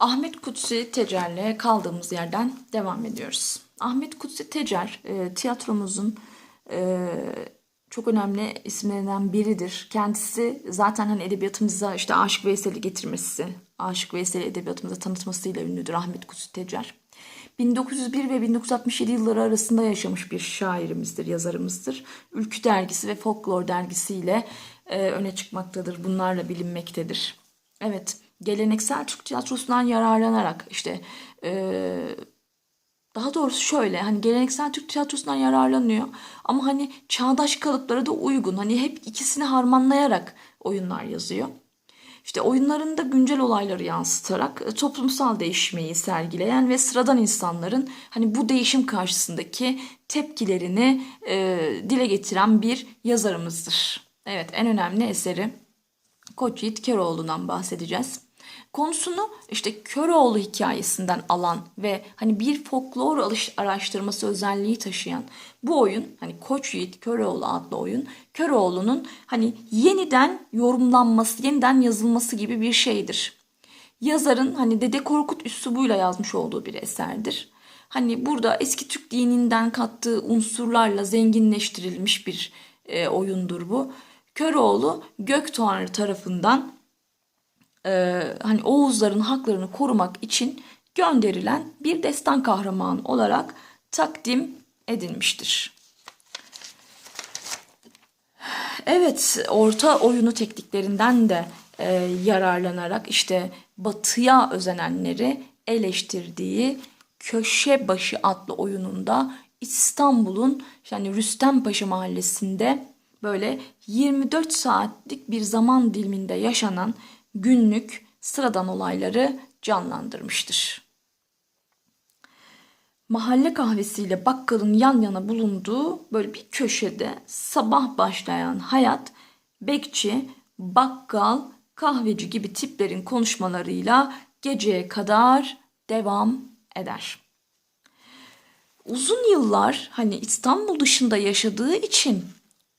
Ahmet Kutsi Tecer'le kaldığımız yerden devam ediyoruz. Ahmet Kutsi Tecer e, tiyatromuzun e, çok önemli isimlerinden biridir. Kendisi zaten hani edebiyatımıza işte Aşık Veysel'i getirmesi, Aşık Veysel'i edebiyatımıza tanıtmasıyla ünlüdür Ahmet Kutsi Tecer. 1901 ve 1967 yılları arasında yaşamış bir şairimizdir, yazarımızdır. Ülkü dergisi ve Folklor dergisiyle e, öne çıkmaktadır. Bunlarla bilinmektedir. Evet, geleneksel Türk tiyatrosundan yararlanarak işte e, daha doğrusu şöyle hani geleneksel Türk tiyatrosundan yararlanıyor ama hani çağdaş kalıplara da uygun hani hep ikisini harmanlayarak oyunlar yazıyor. İşte oyunlarında güncel olayları yansıtarak e, toplumsal değişmeyi sergileyen ve sıradan insanların hani bu değişim karşısındaki tepkilerini e, dile getiren bir yazarımızdır. Evet en önemli eseri Koç Yiğit Köroğlu'ndan bahsedeceğiz. Konusunu işte Köroğlu hikayesinden alan ve hani bir folklor araştırması özelliği taşıyan bu oyun hani Koç Yiğit Köroğlu adlı oyun Köroğlu'nun hani yeniden yorumlanması, yeniden yazılması gibi bir şeydir. Yazarın hani Dede Korkut üslubuyla yazmış olduğu bir eserdir. Hani burada eski Türk dininden kattığı unsurlarla zenginleştirilmiş bir e, oyundur bu. Köroğlu Gök Tanrı tarafından e, hani Oğuzların haklarını korumak için gönderilen bir destan kahramanı olarak takdim edilmiştir. Evet, orta oyunu tekniklerinden de e, yararlanarak işte batıya özenenleri eleştirdiği Köşe Başı adlı oyununda İstanbul'un yani Rüstempaşa mahallesinde böyle 24 saatlik bir zaman diliminde yaşanan günlük sıradan olayları canlandırmıştır. Mahalle kahvesiyle bakkalın yan yana bulunduğu böyle bir köşede sabah başlayan hayat bekçi, bakkal, kahveci gibi tiplerin konuşmalarıyla geceye kadar devam eder. Uzun yıllar hani İstanbul dışında yaşadığı için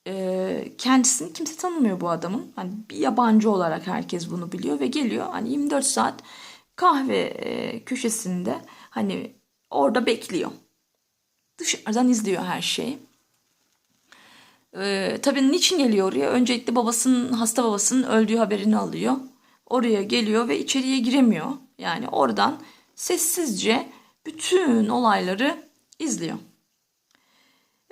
e, kendisini kimse tanımıyor bu adamın. Hani bir yabancı olarak herkes bunu biliyor ve geliyor. Hani 24 saat kahve e, köşesinde hani orada bekliyor. Dışarıdan izliyor her şeyi. E, tabii niçin geliyor oraya? Öncelikle babasının, hasta babasının öldüğü haberini alıyor. Oraya geliyor ve içeriye giremiyor. Yani oradan sessizce bütün olayları izliyor.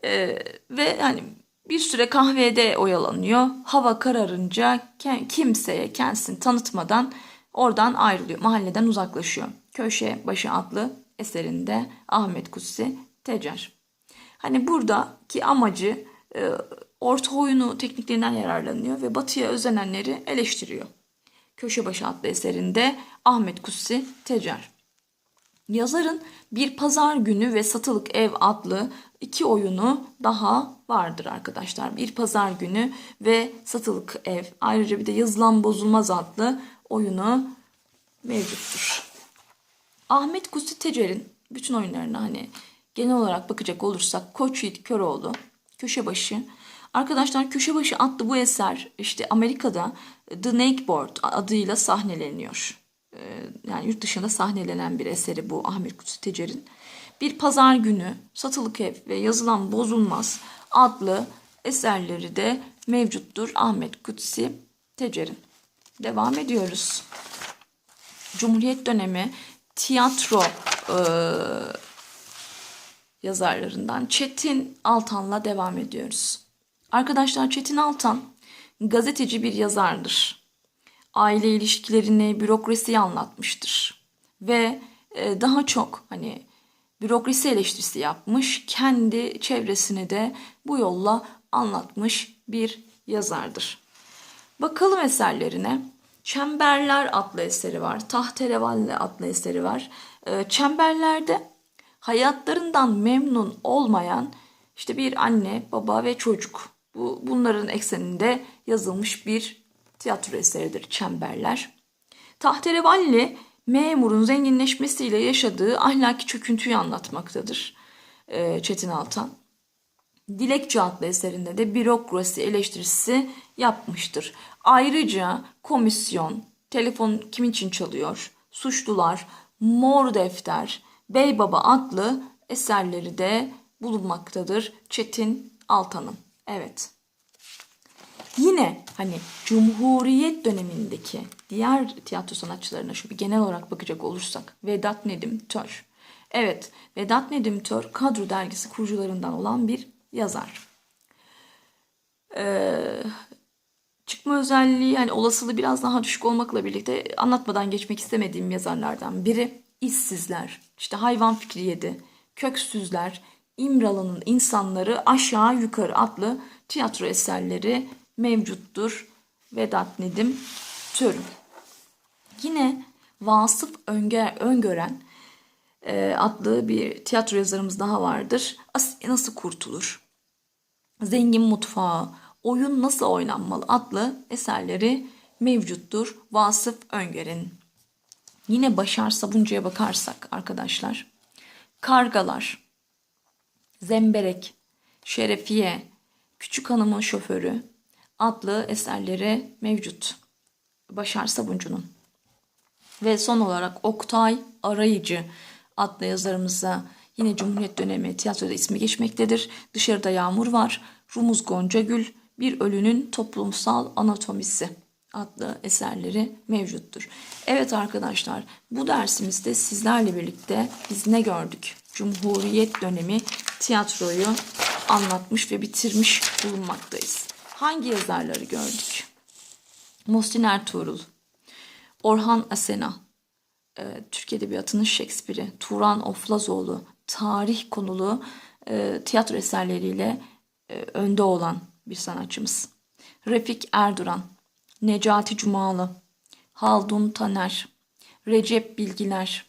E, ve hani bir süre kahvede oyalanıyor. Hava kararınca kimseye kendisini tanıtmadan oradan ayrılıyor. Mahalleden uzaklaşıyor. Köşe Başı adlı eserinde Ahmet Kutsi Tecer. Hani buradaki amacı e, orta oyunu tekniklerinden yararlanıyor ve batıya özenenleri eleştiriyor. Köşe Başı adlı eserinde Ahmet Kutsi Tecer. Yazarın Bir Pazar Günü ve Satılık Ev adlı iki oyunu daha vardır arkadaşlar. Bir Pazar Günü ve Satılık Ev. Ayrıca bir de Yazılan Bozulmaz adlı oyunu mevcuttur. Ahmet Kutsi Tecer'in bütün oyunlarına hani genel olarak bakacak olursak Koç Yiğit Köroğlu, Köşebaşı. Arkadaşlar Köşebaşı adlı bu eser işte Amerika'da The Nakeboard adıyla sahneleniyor. Yani yurt dışında sahnelenen bir eseri bu Ahmet Kutsi Tecer'in. Bir pazar günü satılık ev ve yazılan bozulmaz adlı eserleri de mevcuttur Ahmet Kutsi Tecer'in. Devam ediyoruz. Cumhuriyet dönemi tiyatro e, yazarlarından Çetin Altan'la devam ediyoruz. Arkadaşlar Çetin Altan gazeteci bir yazardır. Aile ilişkilerini, bürokrasiyi anlatmıştır. Ve e, daha çok hani bürokrasi eleştirisi yapmış, kendi çevresini de bu yolla anlatmış bir yazardır. Bakalım eserlerine. Çemberler adlı eseri var. Tahterevalli adlı eseri var. Ee, çemberlerde hayatlarından memnun olmayan işte bir anne, baba ve çocuk. Bu bunların ekseninde yazılmış bir tiyatro eseridir Çemberler. Tahterevalli memurun zenginleşmesiyle yaşadığı ahlaki çöküntüyü anlatmaktadır e, Çetin Altan. Dilekçe adlı eserinde de bürokrasi eleştirisi yapmıştır. Ayrıca komisyon, telefon kim için çalıyor, Suçlular, Mor Defter, Bey Baba adlı eserleri de bulunmaktadır Çetin Altan'ın. Evet. Yine hani Cumhuriyet dönemindeki diğer tiyatro sanatçılarına şu bir genel olarak bakacak olursak Vedat Nedim Tör. Evet, Vedat Nedim Tör Kadro dergisi kurucularından olan bir yazar. Ee, çıkma özelliği yani olasılığı biraz daha düşük olmakla birlikte anlatmadan geçmek istemediğim yazarlardan biri işsizler, işte hayvan fikri yedi, köksüzler, İmralı'nın insanları aşağı yukarı adlı tiyatro eserleri mevcuttur. Vedat Nedim Törün. Yine Vasıf Önger, Öngören e, adlı bir tiyatro yazarımız daha vardır. Asiye Nasıl Kurtulur? Zengin Mutfağı, Oyun Nasıl Oynanmalı adlı eserleri mevcuttur Vasıf Öngören'in. Yine Başar Sabuncu'ya bakarsak arkadaşlar. Kargalar, Zemberek, Şerefiye, Küçük Hanımın Şoförü adlı eserleri mevcut. Başar Sabuncu'nun. Ve son olarak Oktay Arayıcı adlı yazarımıza yine Cumhuriyet dönemi tiyatroda ismi geçmektedir. Dışarıda Yağmur var, Rumuz Goncagül, Bir Ölünün Toplumsal Anatomisi adlı eserleri mevcuttur. Evet arkadaşlar bu dersimizde sizlerle birlikte biz ne gördük? Cumhuriyet dönemi tiyatroyu anlatmış ve bitirmiş bulunmaktayız. Hangi yazarları gördük? Muhsin Ertuğrul, Orhan Asena, e, Türk Edebiyatı'nın Shakespeare'i, Turan Oflazoğlu, tarih konulu e, tiyatro eserleriyle e, önde olan bir sanatçımız. Refik Erduran, Necati Cumalı, Haldun Taner, Recep Bilgiler,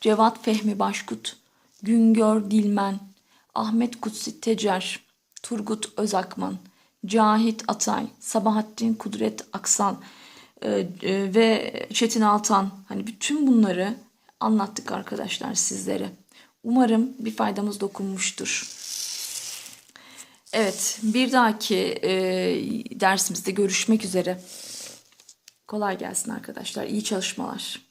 Cevat Fehmi Başkut, Güngör Dilmen, Ahmet Kutsi Tecer, Turgut Özakman, Cahit Atay, Sabahattin Kudret Aksal e, e, ve Çetin Altan. Hani bütün bunları anlattık arkadaşlar sizlere. Umarım bir faydamız dokunmuştur. Evet, bir dahaki e, dersimizde görüşmek üzere. Kolay gelsin arkadaşlar. İyi çalışmalar.